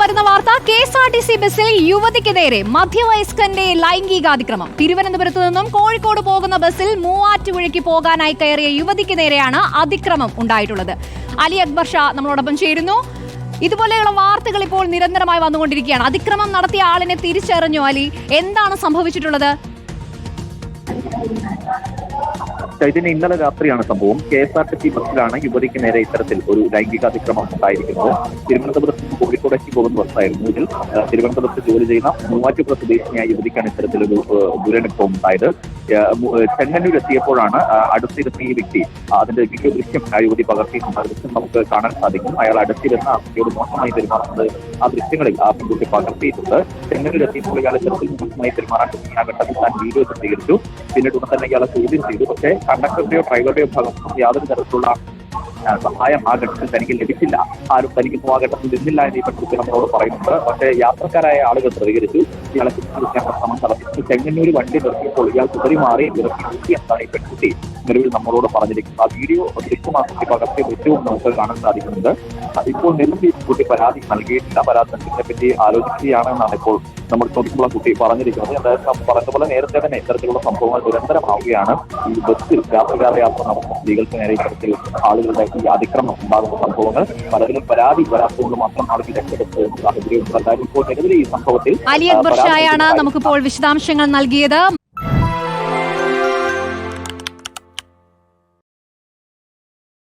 വരുന്ന വാർത്ത K S R T C ബസ്സിൽ യുവതിക്കെതിരെ മധ്യവയസ്കന്റെ ലൈംഗികാതിക്രമം. തിരുവനന്തപുരത്ത് നിന്നും കോഴിക്കോട് പോകുന്ന ബസ്സിൽ മൂവാറ്റുപുഴയ്ക്ക് പോകാനായി കയറിയ യുവതിക്ക് നേരെയാണ് അതിക്രമം ഉണ്ടായിട്ടുള്ളത്. അലി അക്ബർ ഷാ നമ്മളോടൊപ്പം ചേരുന്നു. ഇതുപോലെയുള്ള വാർത്തകൾ ഇപ്പോൾ നിരന്തരമായി വന്നുകൊണ്ടിരിക്കുകയാണ്. അതിക്രമം നടത്തിയ ആളിനെ തിരിച്ചറിഞ്ഞു അലി. എന്താണ് സംഭവിച്ചിട്ടുള്ളത്? ചൈതന്യ ഇന്നലെ രാത്രിയാണ് സംഭവം. K S R T C ബസ്സിലാണ് യുവതിക്ക് നേരെ ഇത്തരത്തിൽ ഒരു ലൈംഗിക അതിക്രമം ഉണ്ടായിരിക്കുന്നത്. തിരുവനന്തപുരത്ത് നിന്ന് കോഴിക്കോടേക്ക് പോകുന്ന ബസ്സായിരുന്നു ഇതിൽ. തിരുവനന്തപുരത്ത് ജോലി ചെയ്യുന്ന മൂവാറ്റുപുര സ്വദേശിനിയായ യുവതിക്കാണ് ഇത്തരത്തിലൊരു ദുരനുഭവം ഉണ്ടായത്. ചെങ്ങന്നൂർ എത്തിയപ്പോഴാണ് അടുത്തിരുന്ന ഈ വ്യക്തി അതിന്റെ വീഡിയോ ദൃശ്യം ആ യുവതി പകർത്തിയിട്ടുണ്ട്. ദൃശ്യം നമുക്ക് കാണാൻ സാധിക്കും. അയാൾ അടുത്തിരുന്ന ആ കുട്ടിയോട് മോശമായി പെരുമാറുന്നത് ആ ദൃശ്യങ്ങളിൽ ആ പെൺകുട്ടി പകർത്തിയിട്ടുണ്ട്. ചെങ്ങന്നൂർ എത്തിയപ്പോൾ ഇയാളെ ചെറുപ്പത്തിൽ മോശമായി പെരുമാറാൻ തുടങ്ങിയ ഘട്ടത്തിൽ താൻ വീഡിയോ ചിത്രീകരിച്ചു. പിന്നീട് ഉടൻ തന്നെ ഇയാളെ ചോദ്യം ചെയ്തു. പക്ഷേ കണ്ടക്ടറുടെയോ ഡ്രൈവറുടെയോ ഭാഗത്തു നിന്ന് യാതൊരു തരത്തിലുള്ള സഹായം ആ ഘട്ടത്തിൽ തനിക്ക് ലഭിച്ചില്ല. ആരും തനിക്ക് ആ ഘട്ടത്തിൽ നിന്നില്ല എന്ന് ഈ പെൺകുട്ടി നമ്മളോട് പറയുന്നുണ്ട്. പക്ഷേ യാത്രക്കാരായ ആളുകൾ പ്രതികരിച്ചു. ഇയാളെ കുറിച്ച് ശ്രമം നടത്തി. ചെങ്ങന്നൂർ വണ്ടി നിർത്തിയപ്പോൾ ഇയാൾ കുതിരി മാറി ഇറക്കി എന്താണ് ഈ പെൺകുട്ടി? നിലവിൽ നമ്മളോട് പറഞ്ഞിരിക്കുന്നത് ആ വീഡിയോ ദൃശ്യമാക്കി പകർത്തിയ ദൃശ്യവും നമുക്ക് കാണാൻ സാധിക്കുന്നുണ്ട് ആ, ഇപ്പോൾ നിലവിൽ കുട്ടി പരാതി നൽകിയിട്ടില്ല പരാതി നൽകിയതിനെ പറ്റി ആലോചിക്കുകയാണ് എന്നാണ് ഇപ്പോൾ നമ്മൾ ചോദിക്കുള്ള കുട്ടി പറഞ്ഞിരിക്കുന്നത്. എന്തായാലും പറഞ്ഞ പോലെ നേരത്തെ തന്നെ ഇത്തരത്തിലുള്ള സംഭവങ്ങൾ നിരന്തരമാവുകയാണ് ഈ ബസ്സിൽ രാത്രികാല യാത്ര നടത്തുന്ന സ്ത്രീകൾക്ക് നേരെ ഇത്തരത്തിൽ ആളുകളുടെ ഈ അതിക്രമം ഉണ്ടാകുന്ന സംഭവങ്ങൾ പലതിലും പരാതി വരാത്തതുകൊണ്ട് മാത്രം ആളുകൾ രക്ഷപ്പെട്ടു സാഹചര്യം ഇപ്പോൾ നിലവിൽ ഈ സംഭവത്തിൽ അലി അക്ബർ ഷായാണ് നമുക്കിപ്പോൾ വിശദാംശങ്ങൾ നൽകിയത്.